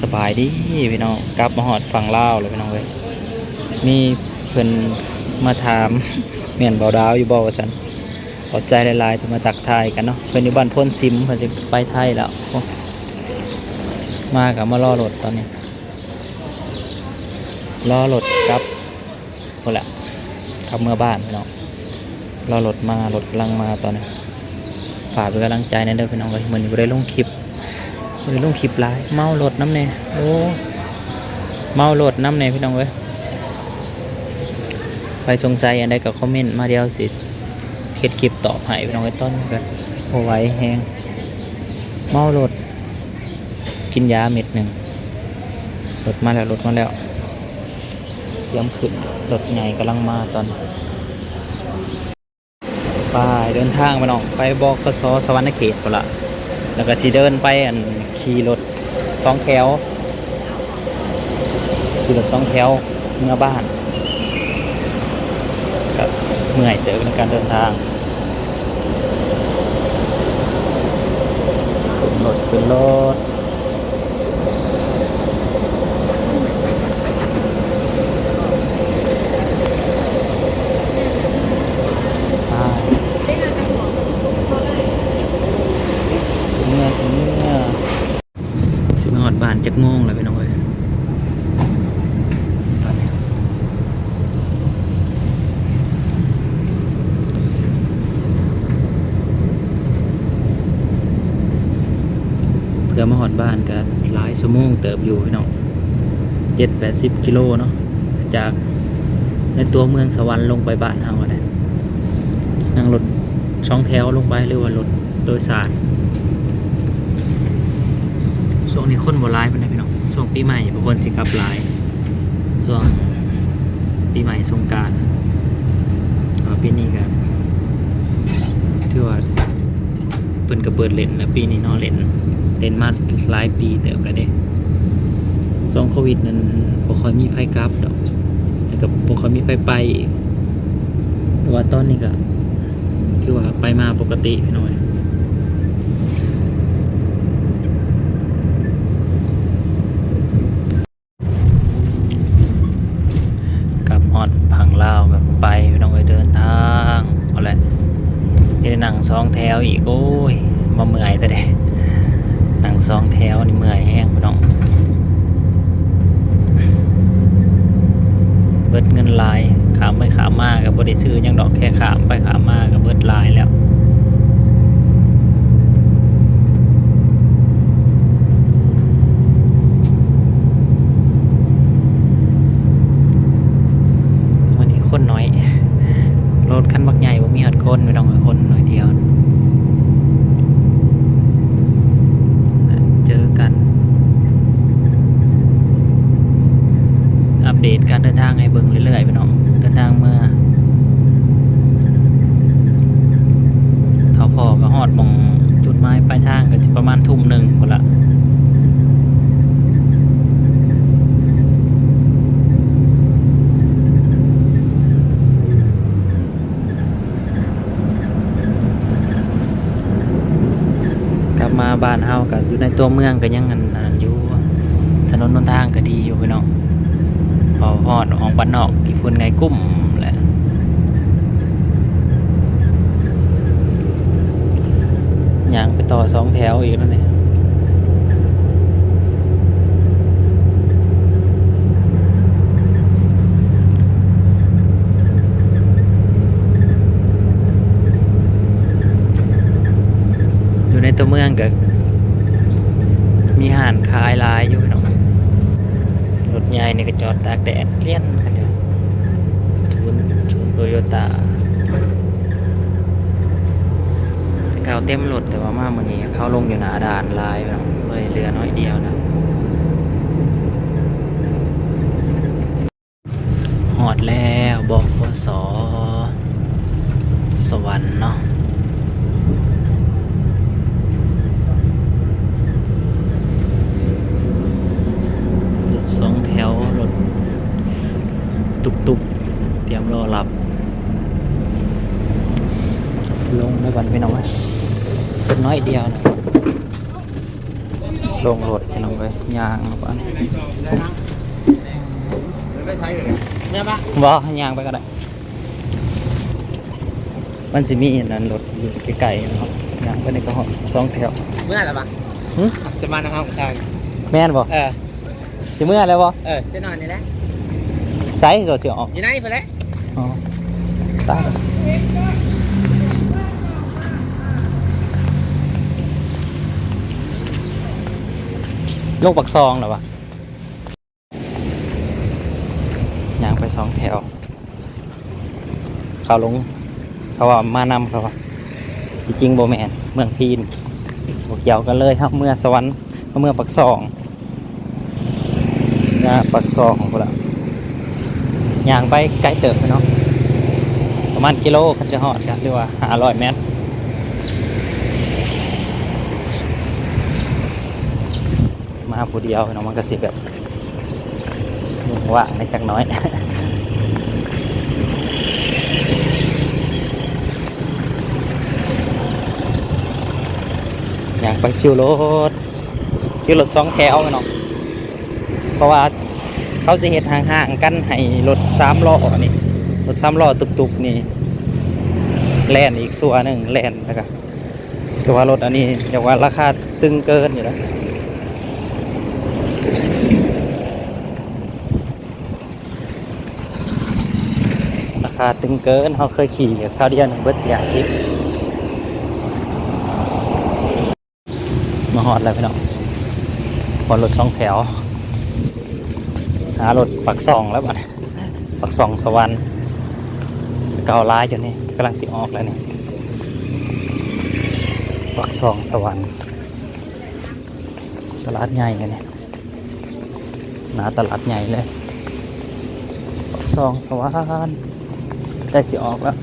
สบายดีพี่น้องกลับมาหอดฝั่งลาวเลยพี่น้องเว้ยมีเพิ่อนมาถามเมียนเบาดาวอยู่บ่ว่าซั่นขอบใจหลายๆที่มาตักทายกันเนาะเพิ่นอยู่บ้านพ้นซิมเพิ่นจะไปไทยแล้วมากับมารอรถตอนนี้รอรถกลับพุ่นแหละกลับเมื่อบ้านพี่น้องรอรถมารถกำลังมาตอนนี้ฝากเป็นกำลังใจในเด้อพี่น้องเว้ยมื้อนี้บ่ได้ลงคลิป เลยลงคลิปหลาย เมาโหลดน้ำเน่โอ้เมาโหลดน้ำเน่พี่น้องเว้ยใครสงสัยอันใดก็คอมเมนต์มาเดียวสิเฮ็ดคลิปตอบให้พี่น้องไว้ต้นกันโอไว้แฮงเมาโหลด กินยาเม็ดหนึ่งรถมาแล้วรถมาแล้วเตรียมขึ้นรถใหญ่กำลังมาตอนไปเดินทางไปน้องไปบอกกสสวรรณเขตพุ่นละ แล้วก็ชีเดินไปอันขี่รถสองแถวขี่รถสองแถวเมื่อบ้านก็เมื่อยเจอในการเดินทางขึ้นรถขึ้นรถไปถึงเมื่อถึงเมื่อสิบหอดบ้านจักโมงแล้วพี่น้องเอ้ยตอนนี้ เพื่อมาหอดบ้านก็หลายชั่วโมงเติบอยู่พี่น้องเจ็ดแปดสิบกิโลเนาะจากในตัวเมืองสวรรค์ลงไปบ้านเฮาเลยนั่งรถช่องแถวลงไปหรือว่ารถโดยสารช่วงนี้คนบ่ร้ายปานใดพี่น้องช่วงปีใหม่บางคนสิกลับหลายช่วงปีใหม่สงการปีนี้ก็ถือว่าเพิ่นก็เปิดเล่นแล้วปีนี้นาะเล่น เล่นมาหลายปีเติบแล้วเด้ช่วงโควิดนั้นบ่ค่อยมีไผกลับดอกแล้วก็บ่ค่อยมีไผไปแต่ว่าตอนนี้ก็ถือว่าไปมาปกติพี่น้อยกับฮอดพังลาวกับไปไม่ต้องไปเดินทางเอาแหละนี่หนังสองแถวอีกโอ้ยมาเมื่อยซะเด้ สองแถวนี่เมื่อยแห้งพี่น้องเบิดเงินลายขามไปขามมากับบริซื้อยังดอกแค่ขามไปขามมากับเบิดลายแล้ววันนี้คนน้อยรถคันบักใหญ่บ่มีหัดคนไม่ต้องคนหน่อยเดียว เจอกัน อัปเด ตการเดินทางให้เบิ่งเรื่อยๆพี่น้องเดินทางเมื่อท่าพอก็ฮอดมองจุดหมายปลายทางก็จะประมาณทุ่มหนึ่งคนละกลับมาบ้านเฮาก็อยู่ในตัวเมืองก็ยังอันอยู่ถนนหนทางก็ดีอยู่พี่น้อง พอฮอดออกบ้านนอกกี่ฝุ่นไงกุ้มแหละยางไปต่อสองแถวอีกแล้วเนี่ยอยู่ในตัวเมืองก็มีห่านขายลายอยู่พี่น้องรถ ใหญ่นี่ก็จอดตากแดดเลี้ยนกันอยู่ชุนชุนโตโยต้าเก่าเต็มรถแต่ว่ามาเมื่อนี้เขาลงอยู่หนาด่านลายพี่น้องเลยเหลือน้อยเดียวนะหอดแล้วบอกพสสวรรค์เนาะ รถสองแถวรถตุกตุกๆเตรียมรอรับ ลงในวันไปหน่อยเป็นน้อยเดียวนะลงรถไปน่องไปย่างเอาปไม่ใช่เนี่ยปะบ่ให้ย่างไปก็ได้ มันสิมีอันนั้นรถอยู่ไกลๆเนาะยางไปในกระหอบสองแถวเมื่อไหร่ละปะหึจะมาทำห้องชายแม่นบ่เออสิเมื่อแล้วบ่เออจะนอนนี่แหละไสก็สิออกอยู่ไหนไปแล้วอ๋อตาย ลงปักซองหรอวะยางไปสองแถว เขาลง เขาว่ามานำเขาว่าจริงๆโบแมนเมืองพีนบกเกี่ยวกันเลยครับเมื่อสวรรค์เมื่อปักซองนะปักซองของพวกเราย่างไปไกลเติบไปเนาะประมาณกิโลคันจะหอดกันหรือว่าหาร้อยเมตร มาผู้เดียวเนาะมันก็สิแบบว่าในจักน้อยอยากไปคิวรถคิวรถสองแถวกันเนาะเพราะว่าเขาจะเห็ดห่างๆกันให้รถสามล้อนี่รถสามล้อตุกๆนี่แล่นอีกส่วนหนึ่งแล่นแล้วก็แต่ว่ารถอันนี้อยาว่าราคาตึงเกินอยู่แล้วาคาตึงเกินเขาเคยขี่คราวเดียวหนึ่งเบิดเสียสิบมาหอดแล้วพี่น้องบนรถสองแถว หารถปักซองแล้วบัดปักซองสวรรค์เก่าร้ายอยู่นี่กำลังสิออกแล้วนี่ปักซองสวรรค์ตลาดใหญ่กันเนี่ยหนาตลาดใหญ่เลยปักซองสวรรค์ ได้สิออกแล้ว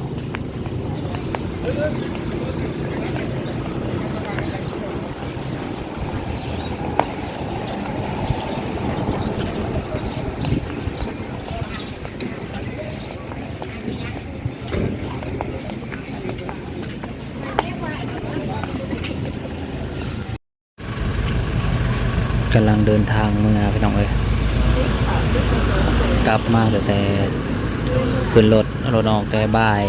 กำลังเดินทางเมื่อพี่น้องเอ้ยกลับมาแต่แต่ ขึ้นรถรถออกแต่บ่าย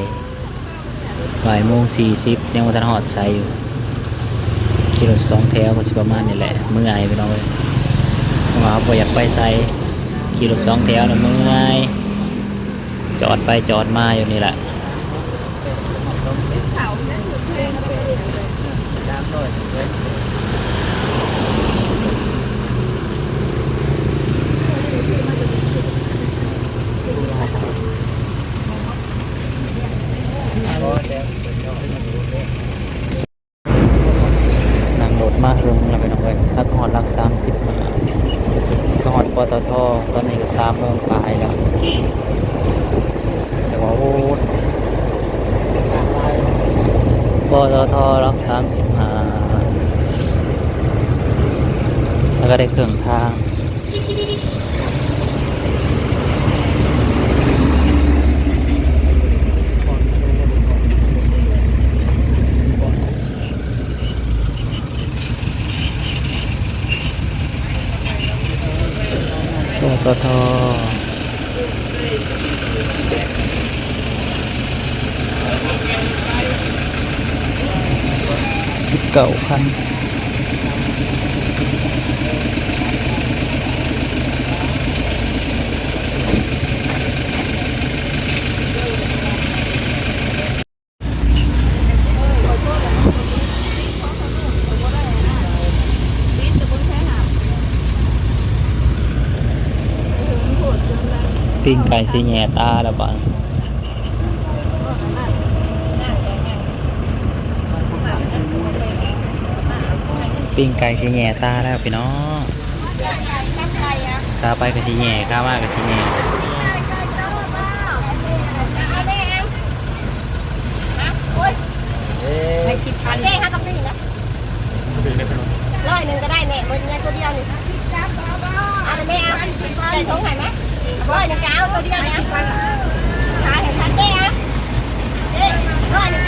บ่ายโมงสี่สิบยังมาทันหอดใช้อยู่ขี่รถสองแถวก็สิประมาณนี่แหละเมื่อยไปน้องเลยมาบ่อยากไปใส่ขี่รถสองแถวน่ะเมื่อยจอดไปจอดมาอยู่นี่แหละ นั่งรถมากลงแล้วไปน้องเอ้ยรักหอดรักสามสิบมาก็หอดปตทตอนนี้ก็สามเริ่มปลายแล้วแต่ว่าโอ้ยปตทรักสามสิบห้าแล้วก็ได้เครื่องทาง ปตท สิบเก้าพัน ปิ้งไก่สีแหน่ตาแล้วบ้างปิ้งไก่สีแหน่ตาแล้วพี่น้องตาไปกับสีแหน่ข้ามากับสีแหน่ไม่สิบพันเด้ค่ะกับนี่นะร้อยหนึ่งก็ได้แม่มันยังตัวเดียวนี่เอาแม่เอาได้ทงไหนไหมร้อยหนึ่งก็เอาตัวเดียวนี่ยขายให้ฉันเด้อะเด้ร้อยหนึ่ง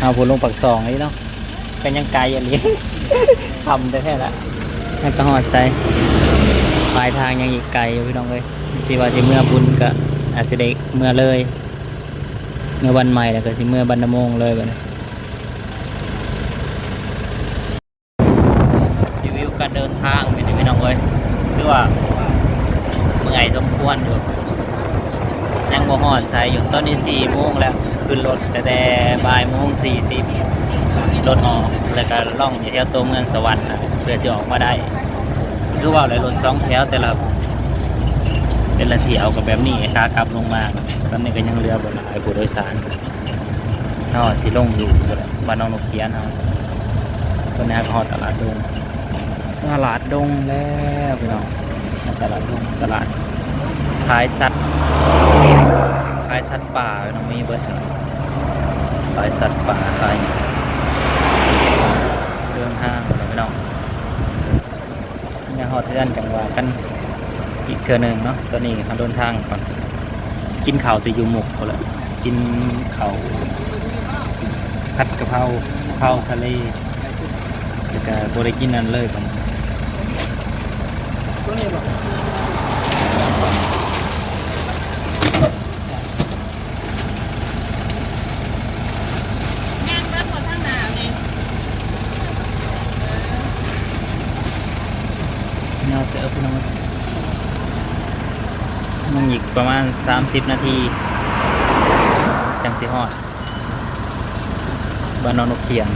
เอาผมลงปักสองนี่เนาะเป็นยังไกลอย่าเลี้ ทำได้แค่ละให้กระหอดใส่ปลายทางยังอีกไกลอยู่พี่น้องเลยที่ว่าที่เมื่อบุญก็อาจจะได้เมื่อเลย เมื่อวันใหม่แล้วก็ที่เมื่อบันนโมงเลยบัดนี้รีวิวการเดินทางเป็นพี่น้องเลยคือว่าเมื่อยสมควรอยู่ ยังบ่หอดใส่อยู่ตอนนี้สี่โมงแล้วขึ้นรถแต่แต่บ่ายโมงสี่สิบรถออกแล้วก็ล่องอยู่แถวตัวเมืองสวรรค์นะเพื่อจะออกมาได้คือว่าเลยรถสองแถวแต่ละเป็นละเที่ยวกับแบบนี้ขากลับลงมาตอนนี้ก็ยังเรือบนหลายผู้โดยสารนอสิลงอยู่บ้านน้องนกเขียนเอาตอนนี้ก็ฮอดตลาดดงตลาดดงแล้วพี่น้องตลาดดงตลาด ขายสัตว์ขายสัตว์ป่าน้องมีเบิดขายสัตว์ป่าขายเรื่องห้างพี่น้องยังฮอดเทือนจังหวะกันอีกเทือหนึ่งเนาะตอนนี้เขาเดินทางก่อนกินข้าวตีอยู่หมกเขาละกินข้าวผัดกะเพราข้าทะเลแล้วก็บริกินนั่นเลยก่อน เนาะเจอพี่น้องมันอีกประมาณ 30 นาทีจังสิฮอดบ้านนอนนกเขียน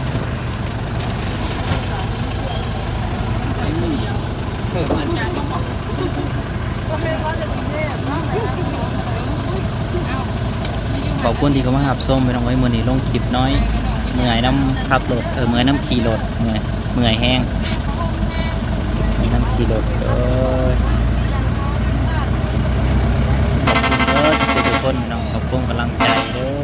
ขอบคุณที่เขามาหับส้มไปลองไว้มือนี้ลงคลิปน้อยเมื่อยน้ำขับรถเออเมื่อยน้ำขี่รถเมื่อยเมื่อยแห้งน้ำขี่รถเออขอบคุณเด้อทุกคนน้องขอบคุณกำลังใจเด้อ